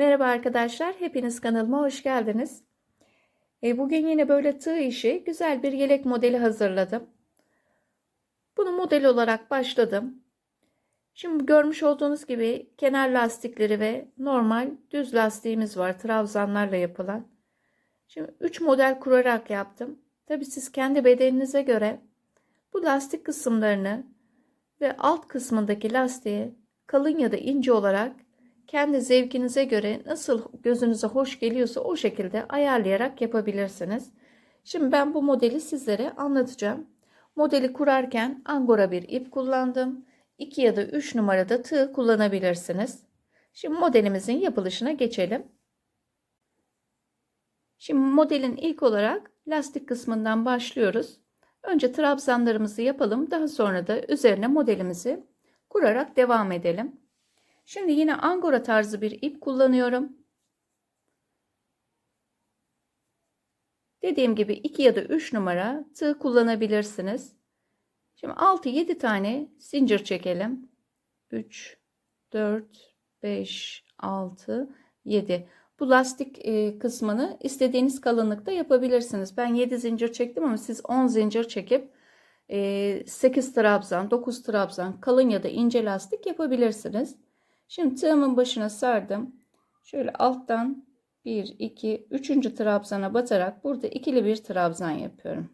Merhaba arkadaşlar, hepiniz kanalıma hoş geldiniz. E, bugün yine böyle tığ işi güzel bir yelek modeli hazırladım. Bunu model olarak başladım. Şimdi görmüş olduğunuz gibi kenar lastikleri ve normal düz lastiğimiz var. Trabzanlarla yapılan. Şimdi 3 model kurarak yaptım. Tabi siz kendi bedeninize göre bu lastik kısımlarını ve alt kısmındaki lastiği kalın ya da ince olarak kendi zevkinize göre nasıl gözünüze hoş geliyorsa o şekilde ayarlayarak yapabilirsiniz. Şimdi ben bu modeli sizlere anlatacağım. Modeli kurarken angora bir ip kullandım. 2 ya da 3 numarada tığ kullanabilirsiniz. Şimdi modelimizin yapılışına geçelim. Şimdi modelin ilk olarak lastik kısmından başlıyoruz. Önce trabzanlarımızı yapalım. Daha sonra da üzerine modelimizi kurarak devam edelim. Şimdi yine angora tarzı bir ip kullanıyorum. Dediğim gibi 2 ya da 3 numara tığ kullanabilirsiniz. Şimdi 6-7 tane zincir çekelim. 3, 4, 5, 6, 7. Bu lastik e, kısmını istediğiniz kalınlıkta yapabilirsiniz. Ben 7 zincir çektim ama siz 10 zincir çekip 8 trabzan, 9 trabzan kalın ya da ince lastik yapabilirsiniz. Şimdi tığımın başına sardım. Şöyle alttan 1, 2, 3. trabzana batarak burada ikili bir trabzan yapıyorum.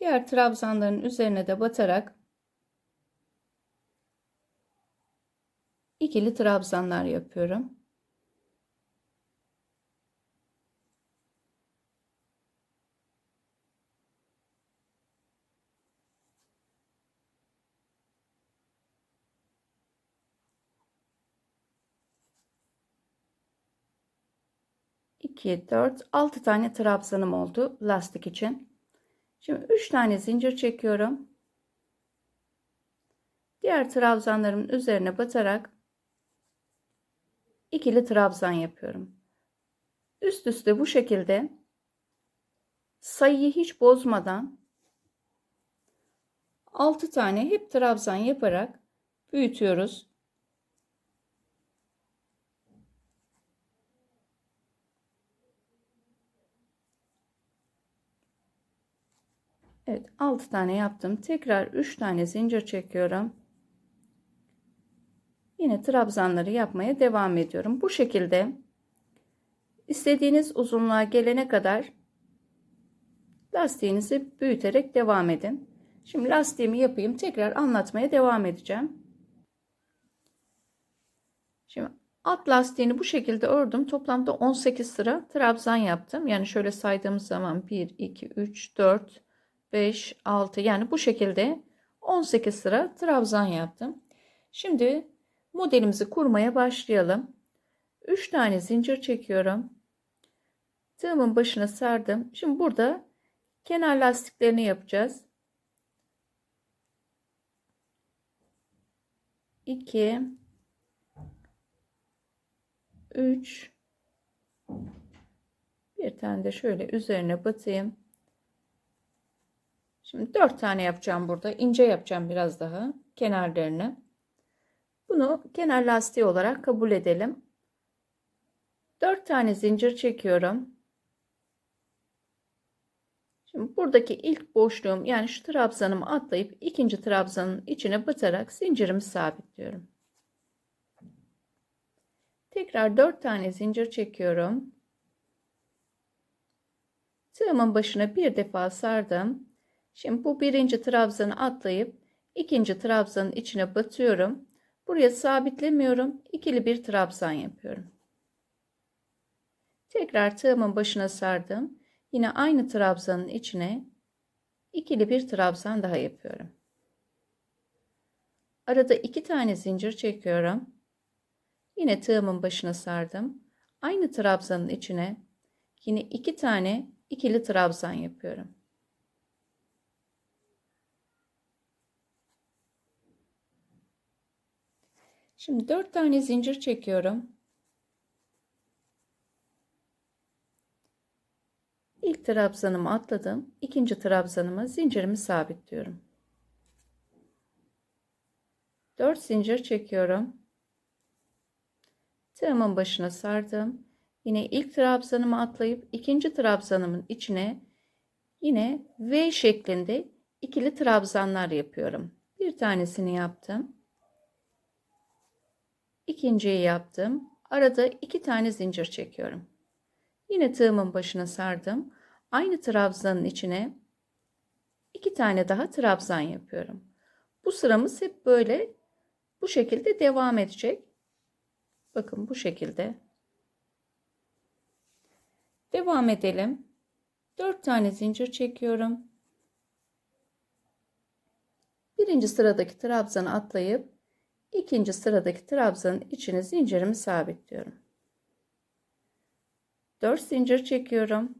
Diğer trabzanların üzerine de batarak ikili trabzanlar yapıyorum. 2, 4, 6 tane trabzanım oldu lastik için. Şimdi 3 tane zincir çekiyorum. Diğer trabzanlarımın üzerine batarak ikili trabzan yapıyorum. Üst üste bu şekilde sayıyı hiç bozmadan 6 tane hep trabzan yaparak büyütüyoruz. Evet 6 tane yaptım. Tekrar 3 tane zincir çekiyorum. Yine trabzanları yapmaya devam ediyorum. Bu şekilde istediğiniz uzunluğa gelene kadar lastiğinizi büyüterek devam edin. Şimdi lastiğimi yapayım. Tekrar anlatmaya devam edeceğim. Şimdi alt lastiğini bu şekilde ördüm. Toplamda 18 sıra trabzan yaptım. Yani şöyle saydığımız zaman 1, 2, 3, 4, 5, 6 yani bu şekilde 18 sıra trabzan yaptım. Şimdi modelimizi kurmaya başlayalım. 3 tane zincir çekiyorum. Tığımın başına sardım. Şimdi burada kenar lastiklerini yapacağız. 2 3 bir tane de şöyle üzerine batayım. Şimdi 4 tane yapacağım burada. ince yapacağım biraz daha kenarlarını. Bunu kenar lastiği olarak kabul edelim. 4 tane zincir çekiyorum. Şimdi buradaki ilk boşluğum yani şu trabzanımı atlayıp ikinci trabzanın içine batarak zincirimi sabitliyorum. Tekrar 4 tane zincir çekiyorum. Tığımın başına bir defa sardım. Şimdi bu birinci trabzanı atlayıp ikinci trabzanın içine batıyorum. Buraya sabitlemiyorum. İkili bir trabzan yapıyorum. Tekrar tığımın başına sardım. Yine aynı trabzanın içine ikili bir trabzan daha yapıyorum. Arada iki tane zincir çekiyorum. Yine tığımın başına sardım. Aynı trabzanın içine yine iki tane ikili trabzan yapıyorum. Şimdi 4 tane zincir çekiyorum. İlk trabzanımı atladım. İkinci trabzanıma zincirimi sabitliyorum. 4 zincir çekiyorum. Tığımın başına sardım. Yine ilk trabzanımı atlayıp ikinci trabzanımın içine yine V şeklinde ikili trabzanlar yapıyorum. Bir tanesini yaptım. İkinciyi yaptım. Arada iki tane zincir çekiyorum. Yine tığımın başına sardım. Aynı trabzanın içine iki tane daha trabzan yapıyorum. Bu sıramız hep böyle bu şekilde devam edecek. Bakın bu şekilde. Devam edelim. 4 tane zincir çekiyorum. Birinci sıradaki trabzanı atlayıp ikinci sıradaki trabzanın içine zincirimi sabitliyorum. 4 zincir çekiyorum.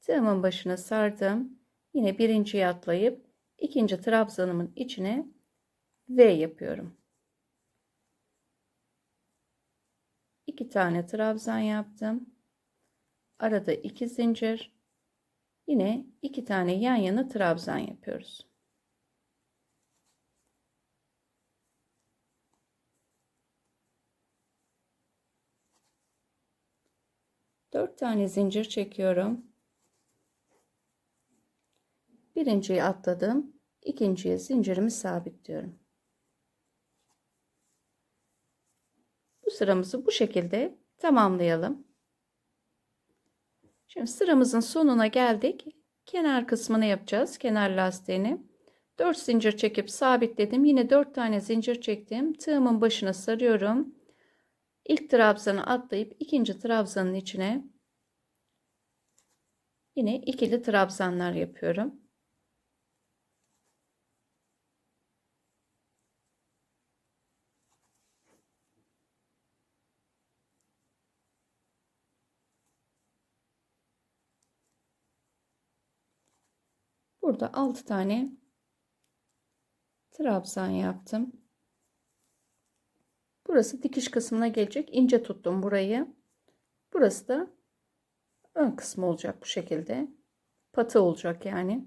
Tığımın başına sardım. Yine birinciyi atlayıp ikinci trabzanımın içine V yapıyorum. 2 tane trabzan yaptım. Arada 2 zincir. Yine 2 tane yan yana trabzan yapıyoruz. Dört tane zincir çekiyorum. Birinciyi atladım. ikinciye zincirimi sabitliyorum. Bu sıramızı bu şekilde tamamlayalım. Şimdi sıramızın sonuna geldik. Kenar kısmını yapacağız. Kenar lastiğini. 4 zincir çekip sabitledim. Yine 4 tane zincir çektim. Tığımın başına sarıyorum. İlk trabzanı atlayıp ikinci trabzanın içine yine ikili trabzanlar yapıyorum. Burada 6 tane trabzan yaptım. Burası dikiş kısmına gelecek. İnce tuttum burayı. Burası da ön kısmı olacak bu şekilde. Patı olacak yani.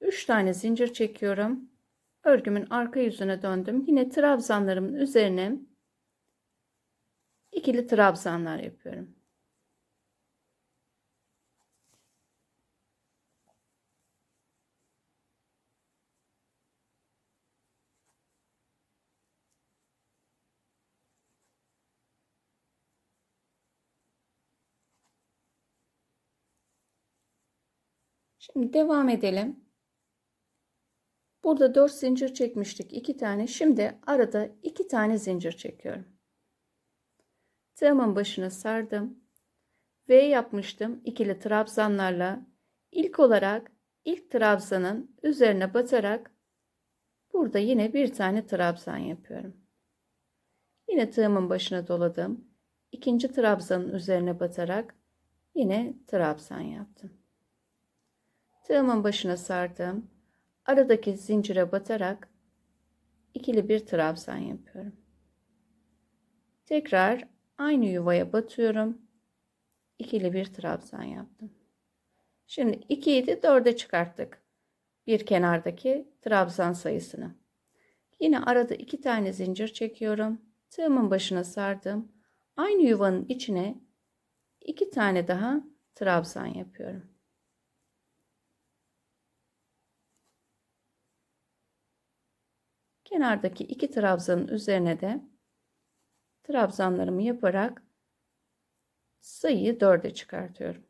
3 tane zincir çekiyorum. Örgümün arka yüzüne döndüm. Yine trabzanlarımın üzerine ikili trabzanlar yapıyorum. Şimdi devam edelim. Burada 4 zincir çekmiştik. 2 tane. Şimdi arada 2 tane zincir çekiyorum. Tığımın başına sardım. V yapmıştım. ikili trabzanlarla. İlk olarak ilk trabzanın üzerine batarak burada yine bir tane trabzan yapıyorum. Yine tığımın başına doladım. İkinci trabzanın üzerine batarak yine trabzan yaptım. Tığımın başına sardım. Aradaki zincire batarak ikili bir trabzan yapıyorum. Tekrar aynı yuvaya batıyorum. İkili bir trabzan yaptım. Şimdi 2'yi de 4'e çıkarttık. Bir kenardaki trabzan sayısını. Yine arada iki tane zincir çekiyorum. Tığımın başına sardım. Aynı yuvanın içine iki tane daha trabzan yapıyorum. Kenardaki iki trabzanın üzerine de trabzanlarımı yaparak sayıyı dörde çıkartıyorum.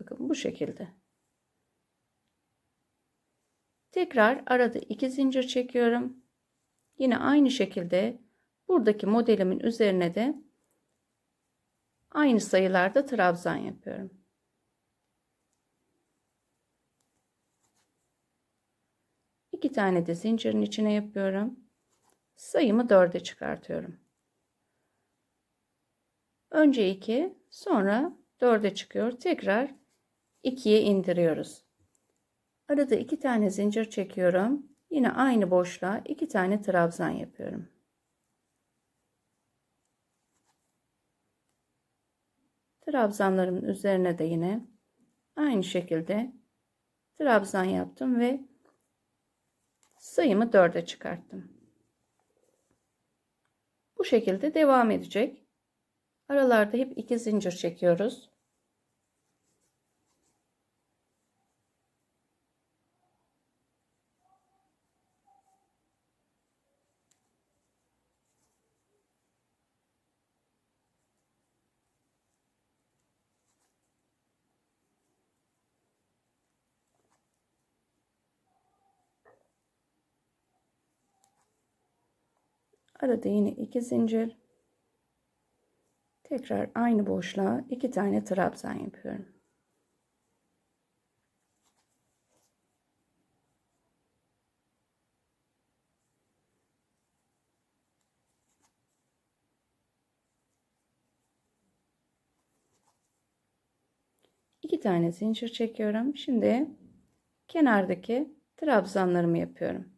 Bakın bu şekilde. Tekrar arada iki zincir çekiyorum. Yine aynı şekilde buradaki modelimin üzerine de aynı sayılarda trabzan yapıyorum. İki tane de zincirin içine yapıyorum. Sayımı dörde çıkartıyorum. Önce 2, sonra 4'e çıkıyor. Tekrar 2'ye indiriyoruz. Arada iki tane zincir çekiyorum. Yine aynı boşluğa iki tane trabzan yapıyorum. Trabzanlarımın üzerine de yine aynı şekilde trabzan yaptım ve sayımı 4'e çıkarttım. Bu şekilde devam edecek. Aralarda hep iki zincir çekiyoruz. Arada yine iki zincir. Tekrar aynı boşluğa iki tane trabzan yapıyorum. İki tane zincir çekiyorum. Şimdi kenardaki trabzanlarımı yapıyorum.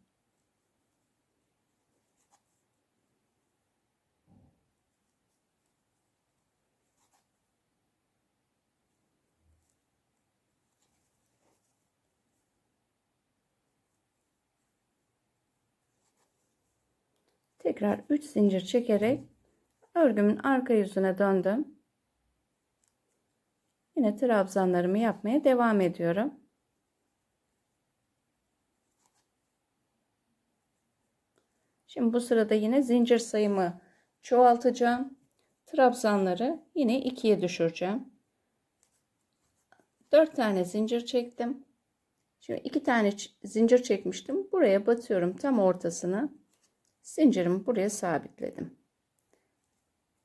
Tekrar 3 zincir çekerek örgümün arka yüzüne döndüm. Yine trabzanlarımı yapmaya devam ediyorum. Şimdi bu sırada yine zincir sayımı çoğaltacağım. Trabzanları yine ikiye düşüreceğim. 4 tane zincir çektim. Şimdi iki tane zincir çekmiştim. Buraya batıyorum tam ortasına. Zincirimi buraya sabitledim.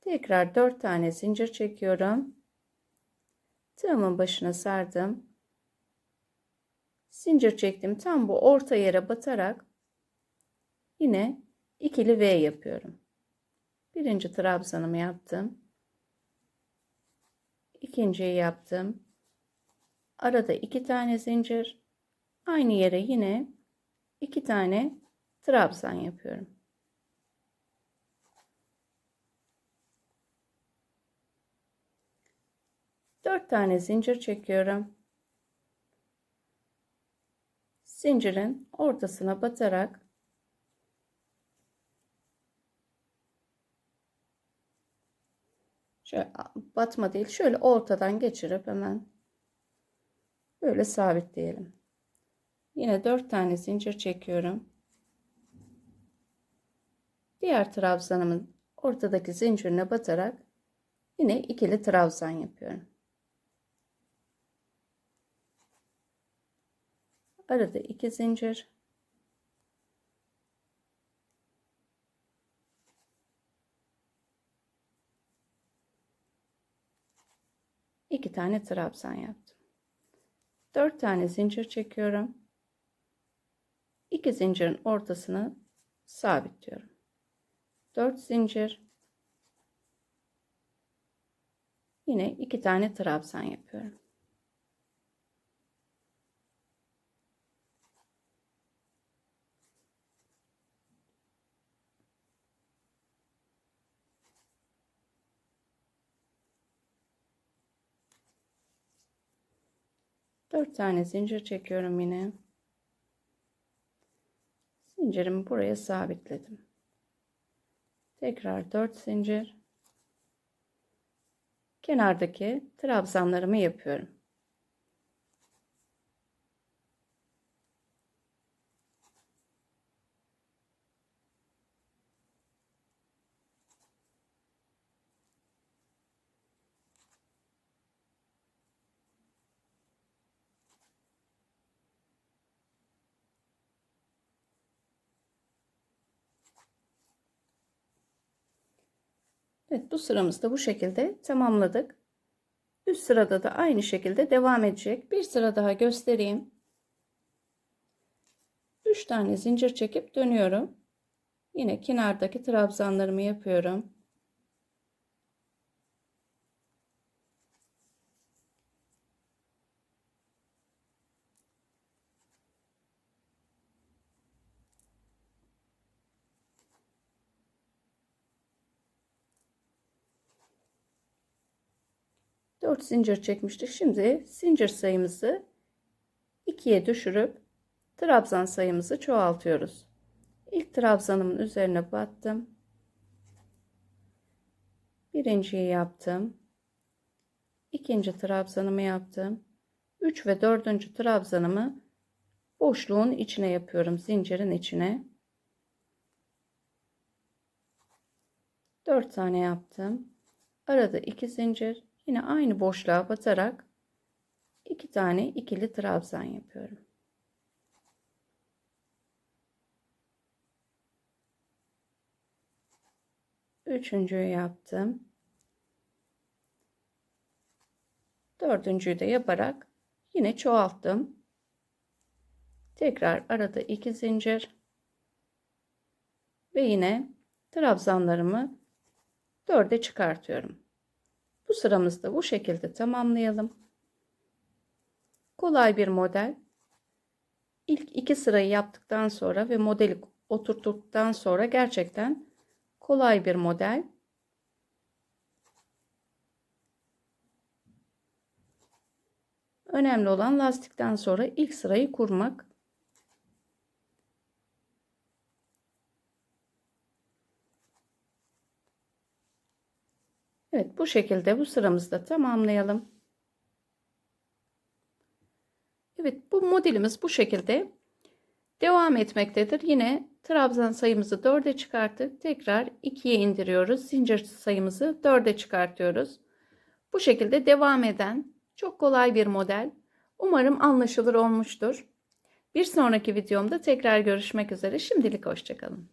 Tekrar 4 tane zincir çekiyorum. Tığımın başına sardım. Zincir çektim. Tam bu orta yere batarak yine ikili V yapıyorum. Birinci trabzanımı yaptım. İkinciyi yaptım. Arada iki tane zincir. Aynı yere yine iki tane trabzan yapıyorum. 4 tane zincir çekiyorum. Zincirin ortasına batarak şöyle batma değil şöyle ortadan geçirip hemen böyle sabitleyelim. Yine 4 tane zincir çekiyorum. Diğer trabzanımın ortadaki zincirine batarak yine ikili trabzan yapıyorum. Arada iki zincir iki tane trabzan yaptım. Dört tane zincir çekiyorum. İki zincirin ortasını sabitliyorum. Dört zincir. Yine iki tane trabzan yapıyorum. 4 tane zincir çekiyorum yine. Zincirimi buraya sabitledim. Tekrar 4 zincir. Kenardaki trabzanlarımı yapıyorum. Evet bu sıramızda bu şekilde tamamladık. Üst sırada da aynı şekilde devam edecek. Bir sıra daha göstereyim. 3 tane zincir çekip dönüyorum. Yine kenardaki trabzanlarımı yapıyorum. Dört zincir çekmiştik. Şimdi zincir sayımızı ikiye düşürüp trabzan sayımızı çoğaltıyoruz. İlk trabzanımın üzerine battım. Birinciyi yaptım. İkinci trabzanımı yaptım. 3 ve dördüncü trabzanımı boşluğun içine yapıyorum. Zincirin içine. 4 tane yaptım. Arada 2 zincir. Yine aynı boşluğa batarak 2 tane ikili trabzan yapıyorum. Üçüncüyü yaptım. Dördüncüyü de yaparak yine çoğalttım. Tekrar arada iki zincir ve yine trabzanlarımı dörde çıkartıyorum. Bu sıramızda bu şekilde tamamlayalım. Kolay bir model. İlk iki sırayı yaptıktan sonra ve modeli oturttuktan sonra gerçekten kolay bir model. Önemli olan lastikten sonra ilk sırayı kurmak. Evet bu şekilde bu sıramızı da tamamlayalım. Evet bu modelimiz bu şekilde devam etmektedir. Yine trabzan sayımızı 4'e çıkarttık. Tekrar 2'ye indiriyoruz. Zincir sayımızı 4'e çıkartıyoruz. Bu şekilde devam eden çok kolay bir model. Umarım anlaşılır olmuştur. Bir sonraki videomda tekrar görüşmek üzere. Şimdilik hoşçakalın.